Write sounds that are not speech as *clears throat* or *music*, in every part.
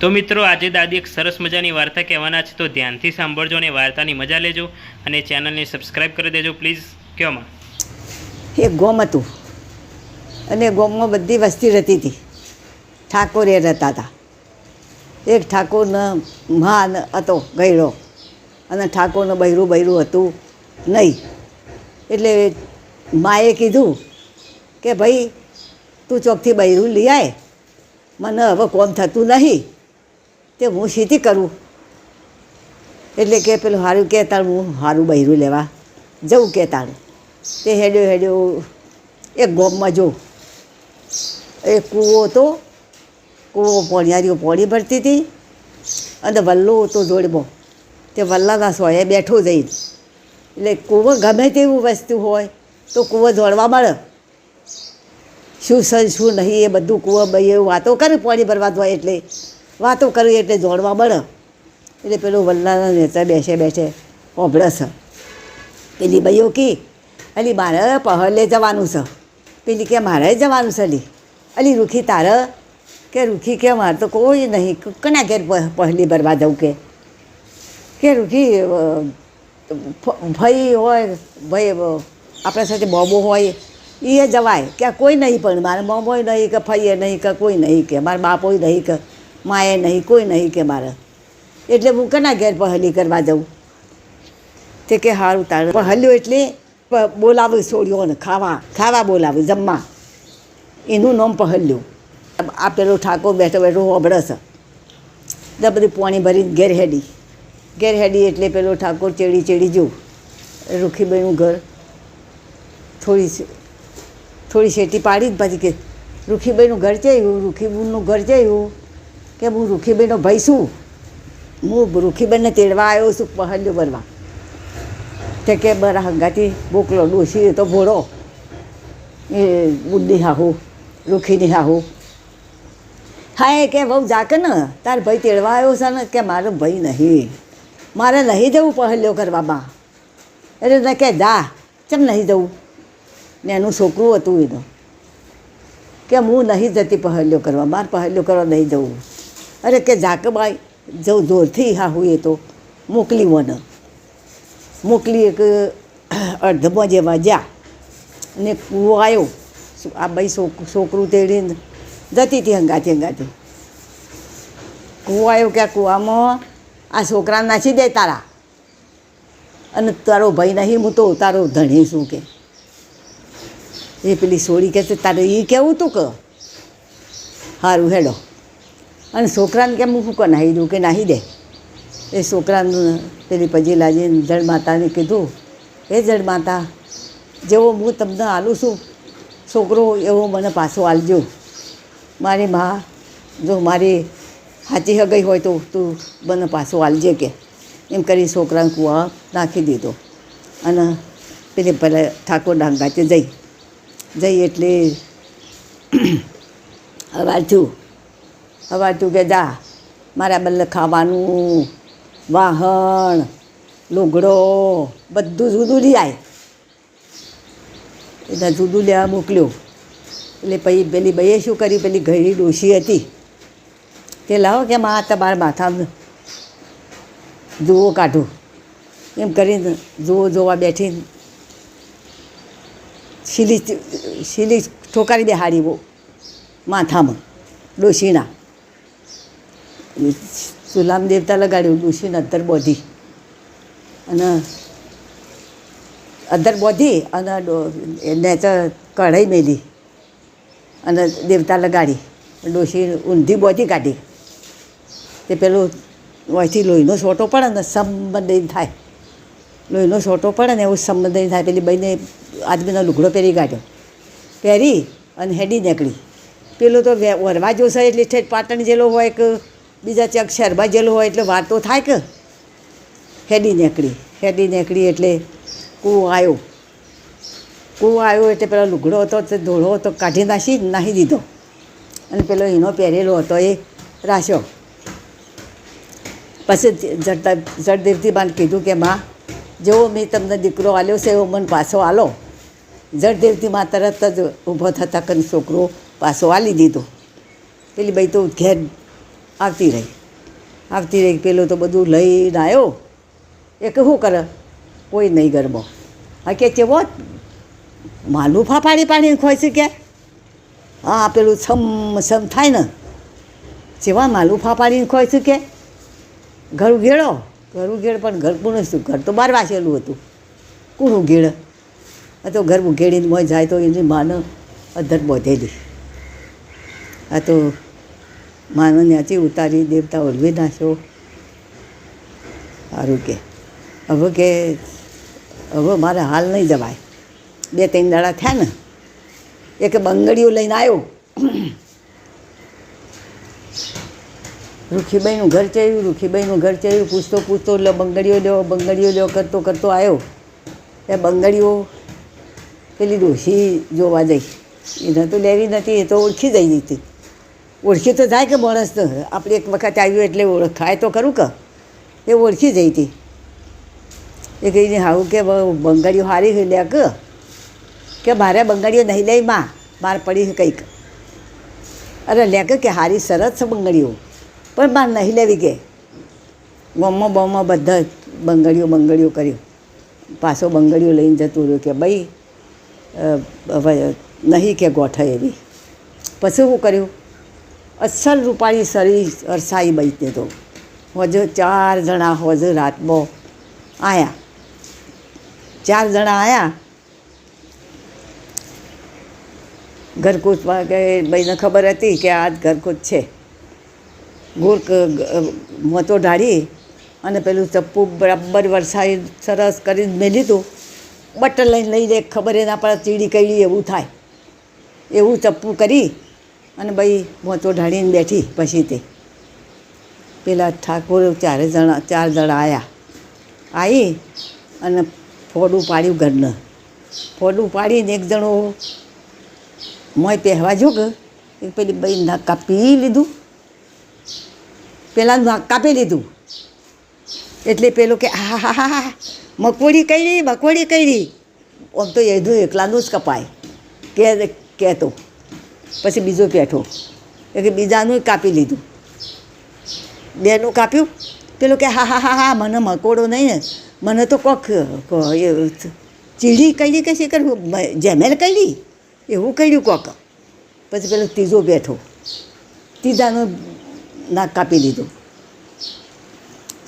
તો મિત્રો, આજે દાદી એક સરસ મજાની વાર્તા કહેવાના છે, તો ધ્યાનથી સાંભળજો અને વાર્તાની મજા લેજો અને ચેનલને સબસ્ક્રાઈબ કરી દેજો, પ્લીઝ. કયો માં? એક ગોમ હતું. અને ગોમમાં બધી વસ્તી રહેતી હતી. ઠાકોર એ રહેતા હતા. એક ઠાકોરનો મહાન હતો ગયડો અને ઠાકોરનું બૈરું બૈરું હતું નહીં. એટલે માએ કીધું કે ભાઈ, તું ચોકથી બૈરું લઈ આય. મને હવે કોમ થતું નહીં. તે હું સીધી કરું. એટલે કે પેલું સારું કે તારું હું સારું બૈરું લેવા જવું કે તારું. તે હેડ્યો હેડ્યો, એક ગોમમાં જો. એ કૂવો હતો. કૂવો પોણિયારીઓ પોણી ભરતી હતી. અને વલ્લો હતો જોડમાં તે વલ્લાના સોએ બેઠો જઈને. એટલે કૂવો ગમે તેવું વસ્તુ હોય તો કૂવો દોડવા મળે. શું સન, શું નહીં એ બધું કૂવો ભાઈ એવું વાતો કરે પાણી ભરવા હોય એટલે. વાતો કરી એટલે દોડવા મળે. એટલે પેલું વલ્લાના નેતા બેસે બેસે ઓભળે છે. પેલી ભાઈઓ કી? અલી, મારે પહલે જવાનું છે. પેલી કે, મારે જવાનું છે અલી. અલી, રૂખી તારે? કે, રૂખી કે, મારે તો કોઈ નહીં. કના ઘેર પહેલી ભરવા જવું કે? કે, રૂખી ભાઈ હોય, ભાઈ આપણા સાથે બોબો હોય એ જવાય. કે કોઈ નહીં પણ. મારે મોમોય નહીં કે, ફઈએ નહીં કે, કોઈ નહીં કે. મારા બાપોય નહીં કે. માએ નહીં, કોઈ નહીં કે મારે. એટલે હું કના ઘેર પહેલી કરવા જાઉં? તે કે સારું તારે. પહેલ્યો એટલે છોડ્યો છોડ્યોને ખાવા ખાવા બોલાવે જમવા. એનું નામ પહલ્યું. આ પેલો ઠાકોર બેઠો બેઠો હોબળે છે. ને બધી પાણી ભરીને ઘેર હેડી. ઘેર હેડી એટલે પેલો ઠાકોર ચેડી ચેડી જો રૂખીબેનું ઘર. થોડી થોડી શેટી પાડી જ પછી કે રૂખીબાઈનું ઘર જયું રૂખીબુનનું ઘર ચાયું કે હું રૂખીબેનનો ભાઈ છું? હું રૂખીબેનને તેડવા આવ્યો છું પહેલ્યો બનવા. તે કે બરા હંગાથી બોકલો ડોસી તો ભોળો. એ બુદ્ધિ હાહુ, રૂખીની હાહુ. હા, એ કે બહુ જાકે ને, તાર ભાઈ તેડવા આવ્યો છે ને, કે મારો ભાઈ નહીં. મારે નહીં જવું પહેલ્યો કરવામાં એટલે ને કે જા, ચમ નહીં જવું? ને એનું છોકરું હતું એનું. કે હું નહીં જતી પહેલ્યો કરવા મારે પહેલ્યો કરવા નહીં જવું. અરે કે ઝાકબાઈ જો જોરથી હાહુ એ તો, મોકલી મને મોકલી એક અડધમાં જેવા જ્યાં અને કૂવો આવ્યો આ છોક છોકરું તેડીને જતી હતી હંગાથી હંગાથી કૂવો આવ્યો કે આ કૂવામાં, આ છોકરાને નાસી દે તારા. અને તારો ભાઈ નહીં, હું તો તારો ધણી શું કે. એ પેલી સોળી કે છે, તારે એ કેવું તું કે? સારું હેડો. અને છોકરાને કેમ હું કે નાહી દઉં કે નાહી દે? એ છોકરાનું પેલી પછી લાજીને જળ માતાને કીધું એ જળ માતા, જેવો હું તમને આલું છું, છોકરો એવો મને પાછો આલજો. મારી મા, જો મારી સાચી હગઈ હોય તો તું મને પાછો આલજે કે. એમ કરી છોકરાને કૂવા નાખી દીધો. અને પેલી પહેલાં ઠાકોર ડાંગાચે જઈ. જઈ એટલે *clears throat* અવાજ થયું અવાર થયું કે જા, મારા બદલે ખાવાનું, વાહણ, લુગડો, બધું જુદું લઈ આય. એટલે જુદું લેવા મોકલ્યું. એટલે પછી પેલી ભાઈએ શું કર્યું? પેલી ઘડી ડોશી હતી. તે લાવો કે મા તમારા માથામાં જુઓ કાઢું. એમ કરીને જુઓ જોવા બેઠી. શીલી શીલી ઠોકારી દે હારી બહુ માથામાં, ડોશીના. સુલામ દેવતા લગાડ્યું ડોશીને અધર બોધી. અને અધર બોધી અને એને તો કઢાઈ મેલી અને દેવતા લગાડી. ડોશી ઊંધી બોધી કાઢી. તે પેલું અહીંથી લોહીનો છોટો પડે ને સંબંધિત થાય. લોહીનો છોટો પડે ને એવું સંબંધિત થાય. પેલી બહીને આદમીનો લુગડો પહેરી કાઢ્યો. પહેરી અને હેડી નીકળી. પેલું તો વરવા જોશે એટલે ઠેઠ પાટણ જેલો હોય કે બીજા ચક શરબાજેલું હોય એટલે વાત થાય કે? હેડી નીકળી હેડી નીકળી એટલે કૂવો આવ્યો કૂવો આવ્યો એટલે પેલો લુગડો હતો તે ધોળો હતો, કાઢી નાસી નાહી દીધો. અને પેલો એનો પહેરેલો હતો એ રાખ્યો પછી જડતા, જડદેવથી બાન કીધું કે, માં જેવો મેં તમને દીકરો આલ્યો છે, એવો મને પાછો આલો. જડદેવથી માં તરત જ ઊભો થતાં કરીને છોકરો પાછો આલી દીધો. પેલી બાઈ તો ઘેર આવતી રહી. આવતી રહી, પેલો તો બધું લઈને આવ્યો. એ કે શું કરે? કોઈ નહીં ગરબો. હા, કે ચેવો માલું ફાફાડી પાડીને ખોય છે કે? હા, પેલું સમ સમ થાય ને. જેવા માલું ફાફાડીને ખોય છે કે? ઘર ઉઘેડો. ઘર ઉઘેડ પણ ઘર પૂરું શું ઘર તો બાર વાસેલું હતું. કોણ ઉઘેડ? તો ઘર ઉઘેડીને મોય જાય તો એની માને અધર બોધેલી આ તો માનો ત્યાંથી ઉતારી દેવતા ઓલવી નાખ્યો સારું કે. હવે કે, હવે મારે હાલ નહીં જવાય. બે ત્રણ દાડા થયા ને, એક બંગડીઓ લઈને આવ્યો રૂખીબાઈનું ઘર ચડ્યું રૂખીબાઈનું ઘર ચડ્યું, પૂછતો પૂછતો એટલે બંગડીઓ લ્યો બંગડીઓ લ્યો, કરતો કરતો આવ્યો એ બંગડીઓ પેલી ડોસી જોવા જઈ. એને તો લેવી નથી, એ તો ઓળખી જઈ હતી. ઓળખી તો થાય કે માણસ તો. આપણે એક વખત આવ્યું એટલે ઓળખાય તો ખરું કે. એ ઓળખી જઈ હતી. એ કહીને હાવું કે બંગાળીઓ હારી ગઈ લે કે. કે મારે બંગાળીઓ નહીં લઈ માં. માર પડી કંઈક. અરે લે કે હારી સરસ છે બંગડીઓ. પણ માર નહીં લેવી કે. ગોમમાં બોમમાં બધા બંગડીઓ બંગડીઓ કર્યું. પાછો બંગડીઓ લઈને જતું રહ્યું કે ભાઈ નહીં કે ગોઠ એવી. પછી શું કર્યું? અસલ રૂપાળી સરી અરસાઈ બઈ તો. હોજો ચાર જણા હોજો રાતમાં આયા. ચાર જણા આયા. ઘરકૂચમાં કે ભાઈને ખબર હતી કે આ ઘરકૂચ છે. ગોળ મોતો ઢાળી અને પેલું ચપ્પુ બરાબર વરસાઈ સરસ કરીને મેં હતું બટન લઈને લઈ જાય ખબર એના પર ચીડી કઈ એવું થાય. એવું ચપ્પુ કરી અને ભાઈ મોતો ઢાળીને બેઠી પછી તે. પેલા ઠાકોર ચારે જણા, ચાર જણા આવ્યા આવી અને ફોડું પાડ્યું ઘરને. ફોડું પાડીને એક જણો મોય પહેવા જો કે એક પેલી ભાઈ નાક કાપી લીધું. પેલા નાક કાપી લીધું. એટલે પેલું કે, હા હા હા હા મકવડી કરી મકોડી કરી. આમ તો એધું એકલાનું જ કપાય. કે કહેતો પછી બીજો પેઠો. એટલે બીજાનું કાપી લીધું. બેનું કાપ્યું. પેલો કે હા હા હા હા, મને મકોડો નહીં ને. મને તો કોક ચીડી કઈ કે શીખર જેમેલ કઈ એવું કર્યું કોક. પછી પેલો ત્રીજો બેઠો. ત્રીજાનું નાક કાપી લીધું.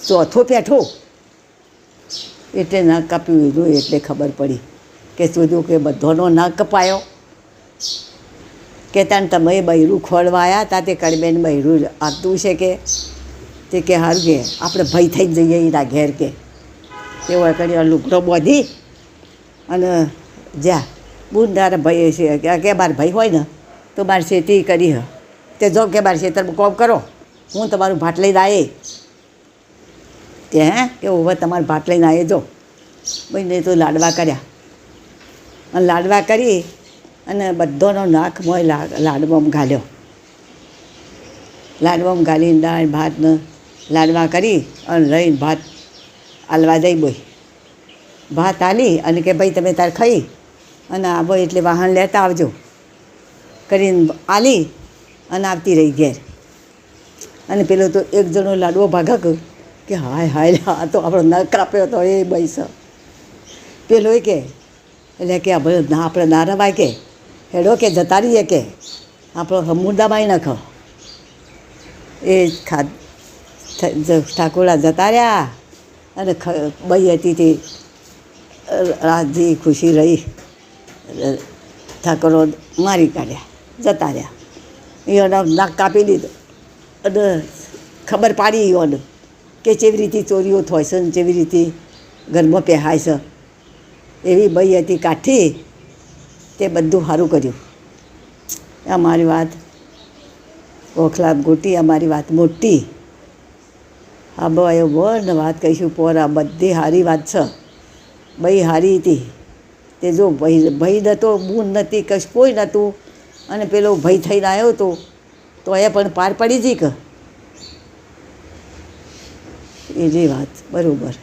ચોથો પેઠો. એટલે નાક કાપી લીધું, એટલે ખબર પડી કે શોધ્યું કે બધાનો નાક કપાયો. કે તાન તમે બૈરું ખોળવાયા તા, તે કડબેન બૈરું આપતું છે કે, તે કે હારું કે, આપણે ભય થઈ જ જઈએ એના ઘેર કે. તેઓ કરી લુગડો બોધી અને જા, બુન ભાઈ છે કે બાર ભાઈ હોય ને, તો મારે શેતી કરી હ. તે જો કે મારે શેતર કોમ કરો, હું તમારું ભાટ લઈને આવે તે હે, કે હવે તમારું ભાટ લઈને આવે જો. ભાઈને તો લાડવા કર્યા. અને લાડવા કરી અને બધાનો નાક મોય લાડવામાં ઘાલ્યો લાડવામાં ઘાલીને દાળ ભાતને લાડવા કરી અને લઈને ભાત આલવા જઈ બોય. ભાત આલી અને કે ભાઈ તમે તાર ખાઈ અને આવો એટલે વાહન લેતા આવજો. કરીને આલી અને આવતી રહી ઘેર. અને પેલો તો એક જણો લાડવો ભાગક કે હાય હાય આ તો આપણો નખ કાપ્યો તો એ બૈસ પેલો એ કે, એટલે કે આપણે ના આપણે ના રવાય કે. હેડો કે જતા રહીએ કે. આપણો સમુદાબાઈ નખો. એ ખા ઠાકોરા જતા રહ્યા અને બઈ હતી તે રાજી ખુશી રહી. ઠાકોરો મારી કાઢ્યા જતા રહ્યા એનો નાક કાપી લીધો અને ખબર પાડી એઓને કે જેવી રીતે ચોરીઓ થાય છે ને જેવી રીતે ઘરમાં પહેરાય છે. એવી બઈ હતી કાઠી તે બધું સારું કર્યું. અમારી વાત ઓખલા ગોટી અમારી વાત મોટી. હા ભાઈ બોલ ને વાત કહીશું, પોરા બધી સારી વાત છે. બઈ હારી હતી. તે જો ભાઈ ભાઈ નહોતો બૂન નહોતી કશ કોઈ નહોતું અને પેલો ભય થઈને આવ્યો હતો તો એ પણ પાર પડી જઈ કે? એની વાત, બરાબર.